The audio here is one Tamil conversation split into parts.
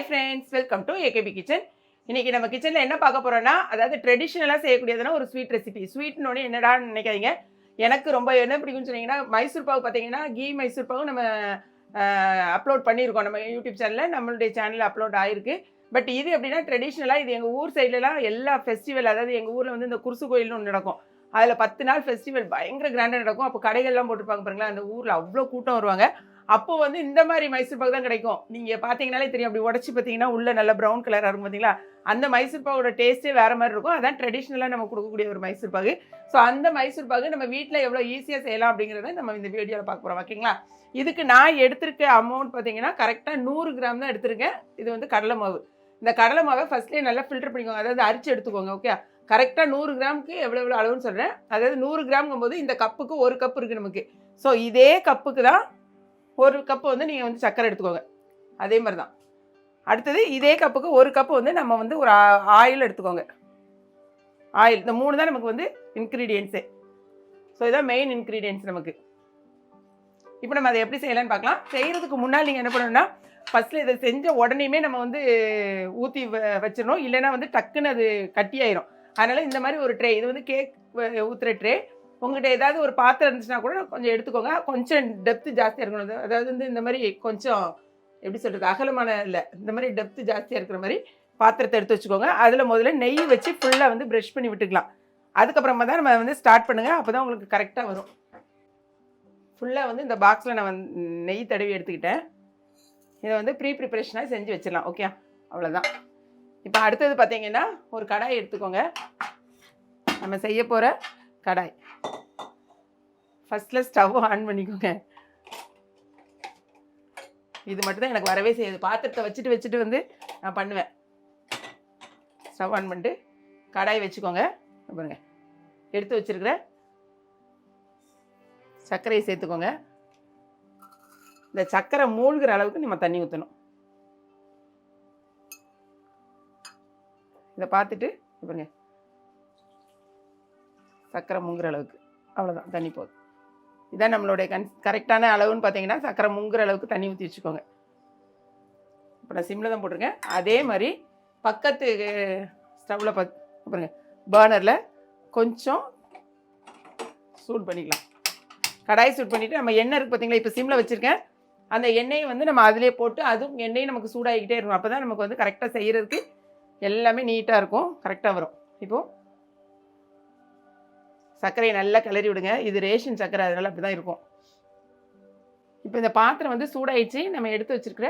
Hi friends welcome to AKP kitchen இன்னைக்கு நம்ம கிச்சனில் என்ன பார்க்க போகிறோன்னா அதாவது ட்ரெடிஷ்னலாக செய்யக்கூடியதுனா ஒரு ஸ்வீட் ரெசிபி ஸ்வீட்னு என்னடான்னு நினைக்காதீங்க. எனக்கு ரொம்ப என்ன பிடிக்கும்னு சொன்னீங்கன்னா மைசூர் பாவு பார்த்தீங்கன்னா கீ மைசூர் பாவு நம்ம அப்லோட் பண்ணியிருக்கோம். நம்ம யூடியூப் சேனலில் நம்மளுடைய சேனலில் அப்லோட் ஆயிருக்கு. பட் இது எப்படின்னா ட்ரெடிஷ்னலாக இது எங்கள் ஊர் சைட்லலாம் எல்லா ஃபெஸ்டிவல் அதாவது எங்கள் ஊரில் வந்து இந்த குருசு கோயில்னு ஒன்று நடக்கும். அதில் பத்து நாள் ஃபெஸ்டிவல் பயங்கர கிராண்டாக நடக்கும். அப்போ கடைகள்லாம் போட்டுருப்பாங்க பாருங்களா அந்த ஊரில் அவ்வளோ கூட்டம் வருவாங்க. அப்போ வந்து இந்த மாதிரி மைசூர் பாக் தான் கிடைக்கும். நீங்கள் பார்த்தீங்கனாலே தெரியும். அப்படி உடச்சி பார்த்தீங்கன்னா உள்ள நல்ல ப்ரௌன் கலராக இருக்கும் பார்த்தீங்களா அந்த மைசூர் பாகோட டேஸ்ட்டே வேறு மாதிரி இருக்கும். அதான் ட்ரெடிஷ்னலாக நம்ம கொடுக்கக்கூடிய ஒரு மைசூர் பாகு ஸோ அந்த மைசூர் பாகு நம்ம வீட்டில் எவ்வளோ ஈஸியாக செய்யலாம் அப்படிங்கிறத நம்ம இந்த வீடியோவில் பார்க்க போகிறோம் ஓகேங்களா இதுக்கு நான் எடுத்திருக்க அமௌண்ட் பார்த்தீங்கன்னா கரெக்டாக நூறு கிராம் தான் எடுத்திருக்கேன். இது வந்து கடலை மாவு. இந்த கடலை மாவை ஃபஸ்ட்லேயே நல்லா ஃபில்டர் பண்ணிக்கோங்க. அதாவது அரிச்சு எடுத்துக்கோங்க. ஓகே கரெக்டாக நூறு கிராமுக்கு எவ்வளோ எவ்வளோ அளவுன்னு சொல்கிறேன் அதாவது நூறு கிராம்ங்கும் போது இந்த கப்புக்கு ஒரு கப் இருக்குது நமக்கு. ஸோ இதே கப்புக்கு தான் ஒரு கப்பு வந்து நீங்கள் வந்து சர்க்கரை எடுத்துக்கோங்க. அதே மாதிரி தான் அடுத்தது இதே கப்புக்கு ஒரு கப்பு வந்து நம்ம வந்து ஒரு ஆயில் எடுத்துக்கோங்க. ஆயில் இந்த மூணு தான் நமக்கு வந்து இன்க்ரீடியன்ஸே ஸோ இதான் மெயின் இன்க்ரீடியன்ஸ் நமக்கு. இப்போ நம்ம அதை எப்படி செய்யலாம்னு பார்க்கலாம். செய்கிறதுக்கு முன்னால் நீங்கள் என்ன பண்ணணும்னா ஃபஸ்ட்டில் இதை செஞ்ச உடனேயுமே நம்ம வந்து ஊற்றி வச்சிடணும். இல்லைன்னா வந்து டக்குன்னு அது கட்டியாயிரும். அதனால் இந்த மாதிரி ஒரு ட்ரே இது வந்து கேக் ஊற்றுற ட்ரே உங்கள்கிட்ட ஏதாவது ஒரு பாத்திரம் இருந்துச்சுன்னா கூட கொஞ்சம் எடுத்துக்கோங்க. கொஞ்சம் டெப்த்து ஜாஸ்தியாக இருக்கணும். அதாவது வந்து இந்த மாதிரி கொஞ்சம் எப்படி சொல்கிறது அகலமான இல்லை. இந்த மாதிரி டெப்த்து ஜாஸ்தியாக இருக்கிற மாதிரி பாத்திரத்தை எடுத்து வச்சுக்கோங்க. அதில் முதல்ல நெய் வச்சு ஃபுல்லாக வந்து ப்ரஷ் பண்ணி விட்டுக்கலாம். அதுக்கப்புறமா தான் நம்ம வந்து ஸ்டார்ட் பண்ணுங்கள் அப்போ தான் உங்களுக்கு கரெக்டாக வரும். ஃபுல்லாக வந்து இந்த பாக்ஸில் நான் வந்து நெய் தடவி எடுத்துக்கிட்டேன். இதை வந்து ப்ரீ ப்ரிப்பரேஷனாக செஞ்சு வச்சிடலாம். ஓகே அவ்வளோதான் இப்போ அடுத்தது பார்த்தீங்கன்னா ஒரு கடாய் எடுத்துக்கோங்க. நம்ம செய்ய போகிற கடாய். ஃபஸ்ட்டில் ஸ்டவ் ஆன் பண்ணிக்கோங்க. இது மட்டும்தான் எனக்கு வரவே செய்யாது. பாத்திரத்தை வச்சுட்டு வச்சுட்டு வந்து நான் பண்ணுவேன். ஸ்டவ் ஆன் பண்ணிட்டு கடாய் வச்சுக்கோங்க. பாருங்க. எடுத்து வச்சிருக்கிற சர்க்கரையை சேர்த்துக்கோங்க. இந்த சர்க்கரை மூழ்கிற அளவுக்கு நம்ம தண்ணி ஊற்றணும் இதை பார்த்துட்டு பாருங்க. சர்க்கரை மூங்குற அளவுக்கு. அவ்வளோதான் தண்ணி போதும். இதான் நம்மளுடைய கன் கரெக்டான அளவுன்னு பார்த்தீங்கன்னா சக்கரை முங்குற அளவுக்கு தண்ணி ஊற்றி வச்சுக்கோங்க. இப்போ நான் சிம்மில் தான் போட்டிருக்கேன். அதே மாதிரி பக்கத்து ஸ்டவ்வில் பார்த்து பாருங்க பேர்னரில் கொஞ்சம் சூட் பண்ணிக்கலாம். கடாய் சூட் பண்ணிவிட்டு நம்ம எண்ணெய் இருக்குது பார்த்தீங்களா இப்போ சிம்மில் வச்சுருக்கேன். அந்த எண்ணெயை வந்து நம்ம அதிலே போட்டு அதுவும் எண்ணெயும் நமக்கு சூடாகிக்கிட்டே இருக்கும். அப்போ தான் நமக்கு வந்து கரெக்டாக செய்கிறதுக்கு எல்லாமே நீட்டாக இருக்கும் கரெக்டாக வரும். இப்போது சர்க்கரையை நல்லா கிளறி விடுங்க. இது ரேஷன் சர்க்கரை அதனால அப்படி தான் இருக்கும். இப்போ இந்த பாத்திரம் வந்து சூடாயிடுச்சு. நம்ம எடுத்து வச்சிருக்கிற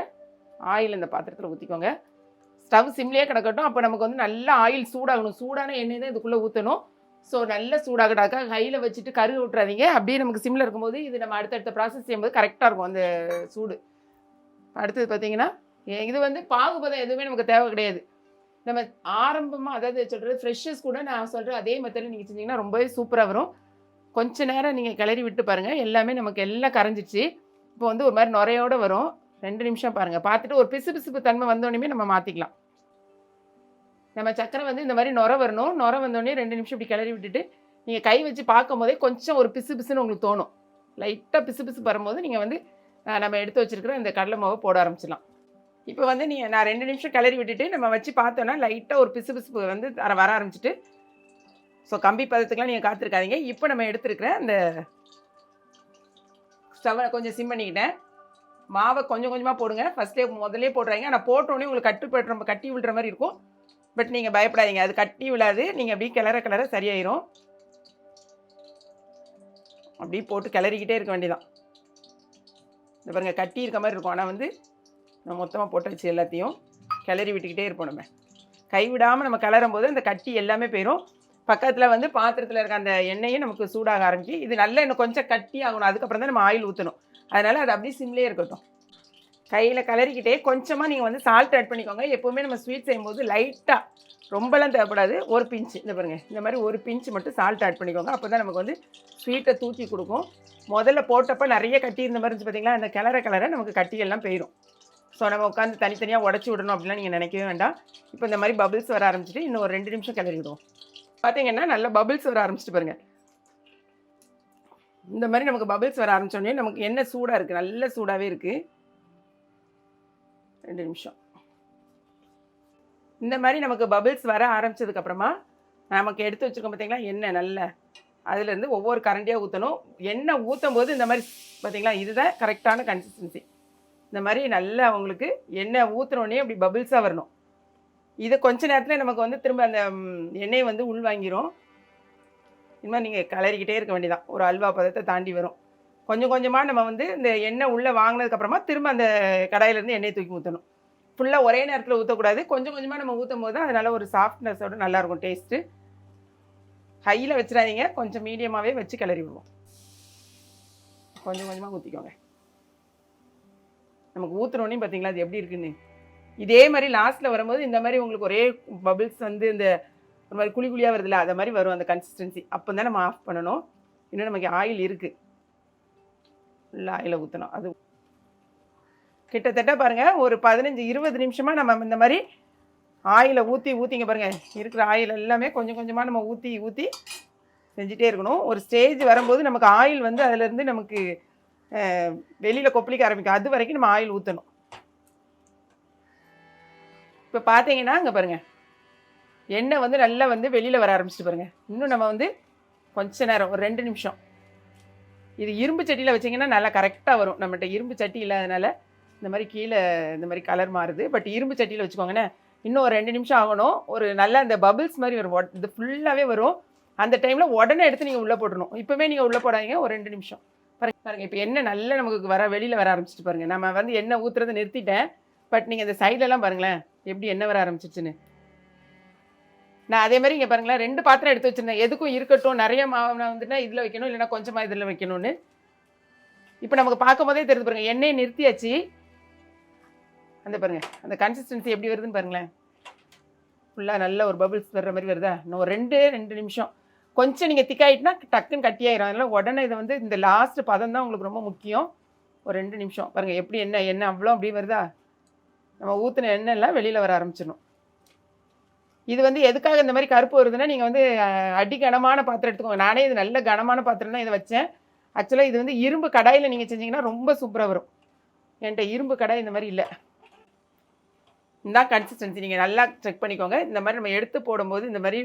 ஆயில் இந்த பாத்திரத்தில் ஊற்றிக்கோங்க ஸ்டவ் சிம்லேயே கிடக்கட்டும். அப்போ நமக்கு வந்து நல்லா ஆயில் சூடாகணும். சூடான எண்ணெய் தான் இதுக்குள்ளே ஊற்றணும் ஸோ நல்ல சூடாகடாக்கா கையில் வச்சுட்டு கருக விட்றாதீங்க அப்படியே நமக்கு சிம்மில் இருக்கும்போது இது நம்ம அடுத்தடுத்த ப்ராசஸ் செய்யும்போது கரெக்டாக இருக்கும் அந்த சூடு. அடுத்தது பார்த்தீங்கன்னா இது வந்து பாகுபதம் எதுவுமே நமக்கு தேவை கிடையாது. நம்ம ஆரம்பமாக அதாவது சொல்கிறது ஃப்ரெஷ்ஷஸ் கூட நான் சொல்கிற அதே மெத்தடில் நீங்கள் செஞ்சீங்கன்னா ரொம்பவே சூப்பராக வரும். கொஞ்ச நேரம் நீங்கள் கிளறி விட்டு பாருங்கள் எல்லாமே நமக்கு எல்லாம் கரைஞ்சிச்சு இப்போ வந்து ஒரு மாதிரி நுரையோடு வரும். ரெண்டு நிமிஷம் பாருங்கள் பார்த்துட்டு ஒரு பிசு பிசுப்பு தன்மை வந்தோடனே நம்ம மாற்றிக்கலாம் நம்ம சக்கரை வந்து இந்த மாதிரி நுர வரணும். நுர வந்தோடனே ரெண்டு நிமிஷம் இப்படி கிளறி விட்டுட்டு நீங்கள் கை வச்சு பார்க்கும் போதே கொஞ்சம் ஒரு பிசு பிசுன்னு உங்களுக்கு தோணும். லைட்டாக பிசு பிசு வரும்போது நீங்கள் வந்து நம்ம எடுத்து வச்சுருக்கிற இந்த கடலை மாவை போட ஆரம்பிச்சிடலாம். இப்போ வந்து நீங்கள் நான் ரெண்டு நிமிஷம் கிளறி விட்டுட்டு நம்ம வச்சு பார்த்தோன்னா லைட்டாக ஒரு பிசு பிசுப்பு வந்து வர வர ஆரம்பிச்சிட்டு. ஸோ கம்பி பதத்துக்குலாம் நீங்கள் காத்திருக்காதீங்க. இப்போ நம்ம எடுத்துருக்கிற அந்த ஸ்டவ்வை கொஞ்சம் சிம் பண்ணிக்கிட்டேன். மாவை கொஞ்சம் கொஞ்சமாக போடுங்க. ஃபஸ்ட்டே முதல்லே போடுறாங்க. ஆனால் போட்டோடனே உங்களுக்கு கட்டுப்படுற கட்டி விடுற மாதிரி இருக்கும். பட் நீங்கள் பயப்படாதீங்க. அது கட்டி விழாது. நீங்கள் அப்படியே கிளற கிளற சரியாயிரும். அப்படியே போட்டு கிளறிக்கிட்டே இருக்க வேண்டியதான் இந்த பாருங்க கட்டி இருக்க மாதிரி இருக்கும். ஆனால் வந்து நம்ம மொத்தமாக போட்டு வச்சு எல்லாத்தையும் கிளறி விட்டுக்கிட்டே இருப்போம் நம்ம கைவிடாமல் நம்ம கிளறும் போது அந்த கட்டி எல்லாமே போயிடும் பக்கத்தில் வந்து பாத்திரத்தில் இருக்க அந்த எண்ணெயும் நமக்கு சூடாக ஆரம்பிச்சு இது நல்லா இன்னும் கொஞ்சம் கட்டி ஆகணும். அதுக்கப்புறம் தான் நம்ம ஆயில் ஊற்றணும் அதனால் அது அப்படியே சிம்லேயே இருக்கட்டும். கையில் கிளறிக்கிட்டே கொஞ்சமாக நீங்கள் வந்து சால்ட் ஆட் பண்ணிக்கோங்க. எப்போவுமே நம்ம ஸ்வீட் செய்யும்போது லைட்டாக ரொம்பலாம் தேவைப்படாது. ஒரு பிஞ்சு இந்த பாருங்க. இந்த மாதிரி ஒரு பிஞ்சு மட்டும் சால்ட் ஆட் பண்ணிக்கோங்க. அப்போ தான் நமக்கு வந்து ஸ்வீட்டை தூக்கி கொடுக்கும். முதல்ல போட்டப்போ நிறைய கட்டி இருந்த மாதிரி இருந்துச்சு பார்த்தீங்களா அந்த கிளற கிளற நமக்கு கட்டியெல்லாம் போயிடும் ஸோ நம்ம உட்காந்து தனித்தனியாக உடச்சி விடணும் அப்படிலாம் நீங்கள் நினைக்கவே வேண்டாம். இப்போ இந்த மாதிரி பபிள்ஸ் வர ஆரம்பிச்சிட்டு இன்னும் ஒரு ரெண்டு நிமிஷம் கிளறி விடுவோம் பார்த்தீங்கன்னா நல்ல பபிள்ஸ் வர ஆரம்பிச்சிட்டு பாருங்கள் இந்த மாதிரி நமக்கு பபிள்ஸ் வர ஆரம்பித்தோடனே நமக்கு என்ன சூடாக இருக்குது நல்ல சூடாகவே இருக்குது ரெண்டு நிமிஷம். இந்த மாதிரி நமக்கு பபிள்ஸ் வர ஆரம்பிச்சதுக்கப்புறமா நமக்கு எடுத்து வச்சுருக்கோம் பார்த்தீங்களா எண்ணெய் நல்ல. அதுலேருந்து ஒவ்வொரு கரண்டியாக ஊற்றணும் எண்ணெய் ஊற்றும் போது இந்த மாதிரி பார்த்தீங்களா இதுதான் கரெக்டான கன்சிஸ்டன்சி இந்த மாதிரி நல்லா அவங்களுக்கு எண்ணெய் ஊற்றுனோடனே அப்படி பபிள்ஸாக வரணும். இது கொஞ்ச நேரத்தில் நமக்கு வந்து திரும்ப அந்த எண்ணெயை எண்ணெய் வந்து உள் வாங்கிரும் இது மாதிரி நீங்கள் கலரிக்கிட்டே இருக்க வேண்டியதான் ஒரு அல்வா பதத்தை தாண்டி வரும். கொஞ்சம் கொஞ்சமாக நம்ம வந்து இந்த எண்ணெய் உள்ளே வாங்கினதுக்கப்புறமா திரும்ப அந்த கடாயிலேருந்து எண்ணெய் தூக்கி ஊற்றணும் ஃபுல்லாக ஒரே நேரத்தில் ஊற்றக்கூடாது கொஞ்சம் கொஞ்சமாக நம்ம ஊற்றும் போது தான் அதனால் ஒரு சாஃப்ட்னஸோட நல்லாயிருக்கும் டேஸ்ட்டு ஹையில் வச்சிடாதீங்க. கொஞ்சம் மீடியமாகவே வச்சு கிளறி விடுவோம் கொஞ்சம் கொஞ்சமாக ஊற்றிக்கோங்க நமக்கு ஊற்றுனோடனே பார்த்தீங்களா அது எப்படி இருக்குன்னு? இதே மாதிரி லாஸ்ட்டில் வரும்போது இந்த மாதிரி உங்களுக்கு ஒரே பபிள்ஸ் வந்து இந்த ஒரு மாதிரி குழி குழியாக வருதுல்ல அதை மாதிரி வரும் அந்த கன்சிஸ்டன்சி அப்போ தான் நம்ம ஆஃப் பண்ணணும். இன்னும் நமக்கு ஆயில் இருக்குது ஃபுல்லாக ஆயிலை ஊற்றணும் அது கிட்டத்தட்ட பாருங்கள் ஒரு பதினஞ்சு இருபது நிமிஷமாக நம்ம இந்த மாதிரி ஆயிலை ஊற்றி ஊற்றிங்க பாருங்கள் இருக்கிற ஆயில் எல்லாமே கொஞ்சம் கொஞ்சமாக நம்ம ஊற்றி ஊற்றி செஞ்சுட்டே இருக்கணும். ஒரு ஸ்டேஜ் வரும்போது நமக்கு ஆயில் வந்து அதுலேருந்து நமக்கு வெளியில் கொப்பளிக்க ஆரம்பிக்கும். அது வரைக்கும் நம்ம ஆயில் ஊற்றணும் இப்போ பார்த்தீங்கன்னா அங்கே பாருங்கள் எண்ணெய் வந்து நல்லா வந்து வெளியில் வர ஆரம்பிச்சிட்டு பாருங்கள் இன்னும் நம்ம வந்து கொஞ்ச நேரம் ஒரு ரெண்டு நிமிஷம். இது இரும்பு சட்டியில் வச்சிங்கன்னா நல்லா கரெக்டாக வரும். நம்மகிட்ட இரும்பு சட்டி இல்லாதனால இந்த மாதிரி கீழே இந்த மாதிரி கலர் மாறுது. பட் இரும்பு சட்டியில் வச்சுக்கோங்கண்ணே இன்னும் ஒரு ரெண்டு நிமிஷம் ஆகணும். ஒரு நல்ல அந்த பபிள்ஸ் மாதிரி வரும். ஒட்- இது ஃபுல்லாகவே வரும். அந்த டைமில் உடனே எடுத்து நீங்கள் உள்ளே போட்டுடணும் இப்போவே நீங்கள் உள்ளே போடாதீங்க. ஒரு ரெண்டு நிமிஷம். பாருங்க பாருங்க இப்போ என்ன நல்லா நமக்கு வர வெளியில் வர ஆரம்பிச்சிட்டு பாருங்க. நம்ம வந்து எண்ணெய் ஊற்றுறதை நிறுத்திட்டேன். பட் நீங்கள் இந்த சைட்லலாம் பாருங்களேன் எப்படி எண்ணெய் வர ஆரம்பிச்சிச்சுன்னு நான் அதே மாதிரி இங்கே பாருங்களேன் ரெண்டு பாத்திரம் எடுத்து வச்சிருந்தேன். எதுக்கும் இருக்கட்டும் நிறைய மாவு நான் வந்துட்டா இதில் வைக்கணும் இல்லைன்னா கொஞ்சமாக இதில் வைக்கணும்னு. இப்போ நமக்கு பார்க்கும் போதே தெரிஞ்சு பாருங்க எண்ணெயை நிறுத்தியாச்சு. அந்த பாருங்க அந்த கன்சிஸ்டன்சி எப்படி வருதுன்னு பாருங்களேன். ஃபுல்லாக நல்ல ஒரு பபிள்ஸ் வர்ற மாதிரி வருதா? இன்னும் ரெண்டு ரெண்டு நிமிஷம். கொஞ்சம் நீங்கள் திக்காயிட்டுனா டக்குன்னு கட்டியாயிரும் அதனால் உடனே இதை வந்து இந்த லாஸ்ட் பதம் தான் உங்களுக்கு ரொம்ப முக்கியம். ஒரு ரெண்டு நிமிஷம். பாருங்கள் எப்படி என்ன என்ன அவ்வளோ அப்படி வருதா? நம்ம ஊற்றின எண்ணெய் எல்லாம் வெளியில் வர ஆரம்பிச்சிடணும் இது வந்து எதுக்காக இந்த மாதிரி கருப்பு வருதுன்னா நீங்கள் வந்து அடி கனமான பாத்திரம் எடுத்துக்கோங்க. நானே இது நல்ல கனமான பாத்திரம் தான் இதை வச்சேன். ஆக்சுவலாக இது வந்து இரும்பு கடாயில் நீங்கள் செஞ்சீங்கன்னா ரொம்ப சூப்பராக வரும். என்கிட்ட இரும்பு கடாய் இந்த மாதிரி இல்லை. இந்த கன்சிஸ்டன்சி நீங்கள் நல்லா செக் பண்ணிக்கோங்க. இந்த மாதிரி நம்ம எடுத்து போடும்போது இந்த மாதிரி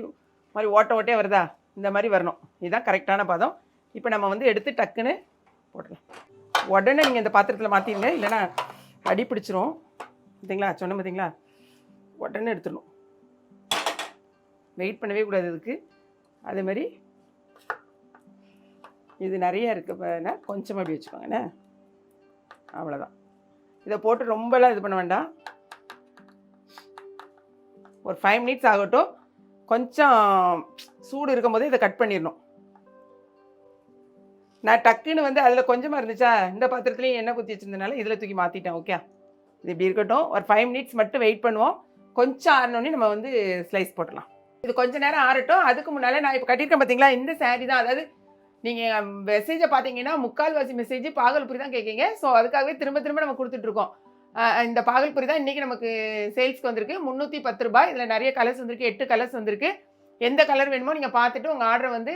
மாதிரி ஓட்ட ஓட்டே வருதா? இந்த மாதிரி வரணும். இதுதான் கரெக்டான பதம். இப்போ நம்ம வந்து எடுத்து டக்குன்னு போடலாம். உடனே நீங்கள் இந்த பாத்திரத்தில் மாற்றிடுங்க இல்லைன்னா அடி பிடிச்சிரும். பார்த்தீங்களா சொன்ன பார்த்தீங்களா உடனே எடுத்துடணும். வெயிட் பண்ணவே கூடாது இதுக்கு. அதே மாதிரி இது நிறைய இருக்குன்னா கொஞ்சமாக அப்படி வச்சுக்கோங்கண்ணே அவ்வளோதான் இதை போட்டு ரொம்பலாம் இது பண்ண வேண்டாம். ஒரு ஃபைவ் மினிட்ஸ் ஆகட்டும். கொஞ்சம் சூடு இருக்கும்போதே இதை கட் பண்ணிடணும். நான் டக்குன்னு வந்து அதில் கொஞ்சமாக இருந்துச்சா? இந்த பாத்திரத்துலேயும் எண்ணெய் குத்தி வச்சிருந்தனால இதில் தூக்கி மாற்றிட்டேன் ஓகே இது இப்படி இருக்கட்டும். ஒரு ஃபைவ் மினிட்ஸ் மட்டும் வெயிட் பண்ணுவோம். கொஞ்சம் ஆறினோடனே நம்ம வந்து ஸ்லைஸ் போட்டலாம் இது கொஞ்ச நேரம் ஆறட்டும். அதுக்கு முன்னால் நான் இப்போ கட்டியிருக்கேன் பார்த்தீங்களா இந்த சேரீ தான். அதாவது நீங்கள் மெசேஜை பார்த்தீங்கன்னா முக்கால்வாசி மெசேஜ் பாகல்புரி தான் கேட்கீங்க. ஸோ அதுக்காகவே திரும்ப திரும்ப நம்ம கொடுத்துட்ருக்கோம் இந்த பாகல்புரி தான் இன்றைக்கி நமக்கு சேல்ஸ்க்கு வந்திருக்கு. முந்நூற்றி பத்து ரூபாய். இதில் நிறைய கலர்ஸ் வந்திருக்கு. எட்டு கலர்ஸ் வந்திருக்கு. எந்த கலர் வேணுமோ நீங்கள் பார்த்துட்டு உங்கள் ஆர்டரை வந்து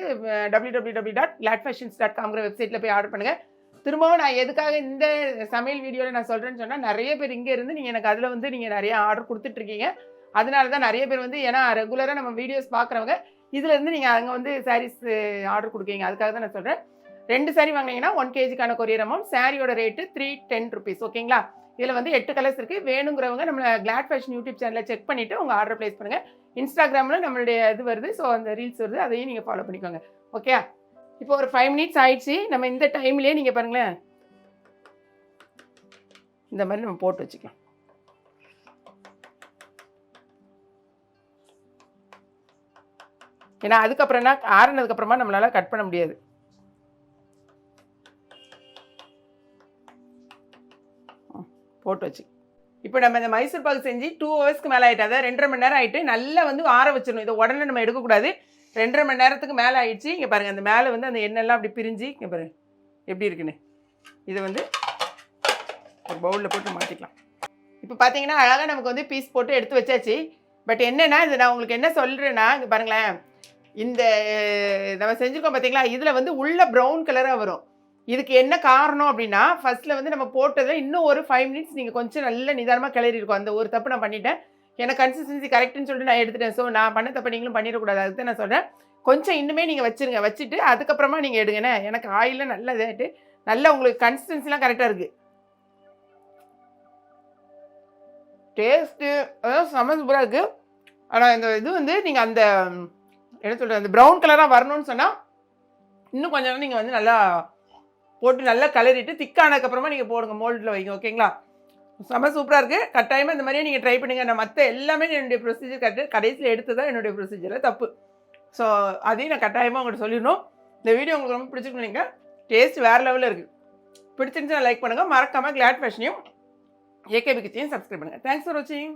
W W W dot glad fashions dot காம்ங்கிற வெப்சைட்டில் போய் ஆர்டர் பண்ணுங்கள் திரும்பவும் நான் எதுக்காக இந்த சமையல் வீடியோவில் நான் சொல்கிறேன்னு சொன்னால் நிறைய பேர் இங்கே இருந்து நீங்கள் எனக்கு அதில் வந்து நீங்கள் நிறைய ஆர்டர் கொடுத்துட்ருக்கீங்க அதனால தான் நிறைய பேர் வந்து ஏன்னா ரெகுலராக நம்ம வீடியோஸ் பார்க்குறவங்க இதுலேருந்து நீங்கள் அங்கே வந்து சாரீஸ் ஆர்டர் கொடுக்கீங்க அதுக்காக தான் நான் சொல்கிறேன் ரெண்டு saree வாங்கினீங்கன்னா ஒன் கேஜிக்கான கொரியர் அமௌண்ட் சாரியோட ரேட்டு த்ரீ டென் ருபீஸ் ஓகேங்களா இதில் வந்து எட்டு கலர்ஸ் இருக்குது வேணுங்கிறவங்க நம்மளை கிளாட் ஃபேஷன் யூடியூப் சேனலை செக் பண்ணிவிட்டு உங்கள் ஆர்டர் ப்ளேஸ் பண்ணுங்கள் இன்ஸ்டாகிராமில் நம்மளுடைய இது வருது. ஸோ அந்த ரீல்ஸ் வருது. அதையும் நீங்கள் ஃபாலோ பண்ணிக்கோங்க. ஓகே இப்போ ஒரு ஃபைவ் மினிட்ஸ் ஆயிடுச்சு. நம்ம இந்த டைம்லேயே நீங்கள் பாருங்களேன். இந்த மாதிரி நம்ம போட்டு வச்சுக்கலாம். ஏன்னா அதுக்கப்புறம்னா ஆறுனதுக்கப்புறமா நம்மளால் கட் பண்ண முடியாது. போட்டு வச்சு. இப்போ நம்ம இந்த மைசூர் பாக்கு செஞ்சு டூ ஹவர்ஸ்க்கு மேலே ஆகிட்டு அதாவது ரெண்டரை மணி நேரம் ஆகிட்டு நல்லா வந்து ஆற வச்சிடணும். இதை உடனே நம்ம எடுக்கக்கூடாது. ரெண்டரை மணி நேரத்துக்கு மேலே ஆயிடுச்சு. இங்கே பாருங்கள் அந்த மேலே வந்து அந்த எண்ணெய்லாம் அப்படி பிரிஞ்சு இங்கே பாருங்க எப்படி இருக்குன்னு. இதை வந்து ஒரு பவுலில் போட்டு மாற்றிக்கலாம் இப்போ பார்த்தீங்கன்னா அழகாக நமக்கு வந்து பீஸ் போட்டு எடுத்து வச்சாச்சு. பட் என்னென்னா இது நான் உங்களுக்கு என்ன சொல்கிறேன்னா இங்கே பாருங்களேன். இந்த நம்ம செஞ்சுருக்கோம் பார்த்தீங்களா இதில் வந்து உள்ள ப்ரௌன் கலராக வரும். இதுக்கு என்ன காரணம் அப்படின்னா ஃபஸ்ட்டில் வந்து நம்ம போட்டதில் இன்னும் ஒரு ஃபைவ் மினிட்ஸ் நீங்கள் கொஞ்சம் நல்ல நிதானமாக கிளறி இருக்கும் அந்த ஒரு தப்பு நான் பண்ணிட்டேன். எனக்கு கன்சிஸ்டன்சி கரெக்ட்னு சொல்லிட்டு நான் எடுத்துட்டேன். ஸோ நான் பண்ண தப்பு நீங்களும் பண்ணிடக்கூடாது. அதுக்கு நான் சொல்கிறேன் கொஞ்சம் இன்னுமே நீங்கள் வச்சுருங்க. வச்சுட்டு அதுக்கப்புறமா நீங்கள் எடுங்கண்ணே எனக்கு ஆயிலில் நல்ல இதாகிட்டு நல்லா உங்களுக்கு கன்சிஸ்டன்சிலாம் கரெக்டாக இருக்குது டேஸ்ட்டு அதாவது செம்ம சூப்பராக இருக்குது ஆனால் இந்த இது வந்து நீங்கள் அந்த என்ன சொல்கிறது அந்த ப்ரௌன் கலராக வரணும்னு சொன்னால் இன்னும் கொஞ்ச நேரம் நீங்கள் வந்து நல்லா போட்டு நல்லா கலரிட்டு திக்கானதுக்கப்புறமா நீங்கள் போடுங்க மோல்டில் வைங்க ஓகேங்களா செம்ம சூப்பராக இருக்குது கட்டாயமாக இந்த மாதிரியே நீங்கள் ட்ரை பண்ணுங்கள் நான் மற்ற எல்லாமே என்னுடைய ப்ரொசீஜர் கட்டு கடைசியில் எடுத்து தான் என்னுடைய ப்ரொசீஜரில் தப்பு. ஸோ அதையும் நான் கட்டாயமாக உங்கள்கிட்ட சொல்லிடணும். இந்த வீடியோ உங்களுக்கு ரொம்ப பிடிச்சிருக்கீங்க டேஸ்ட் வேறு லெவலில் இருக்குது பிடிச்சிருந்துச்சுன்னா லைக் பண்ணுங்கள் மறக்காமல் கிளாட் ஃபேஷனையும் ஏகேபி கிச்சனையும் சப்ஸ்கிரைப் பண்ணுங்கள் தேங்க்ஸ் ஃபார் வாட்சிங்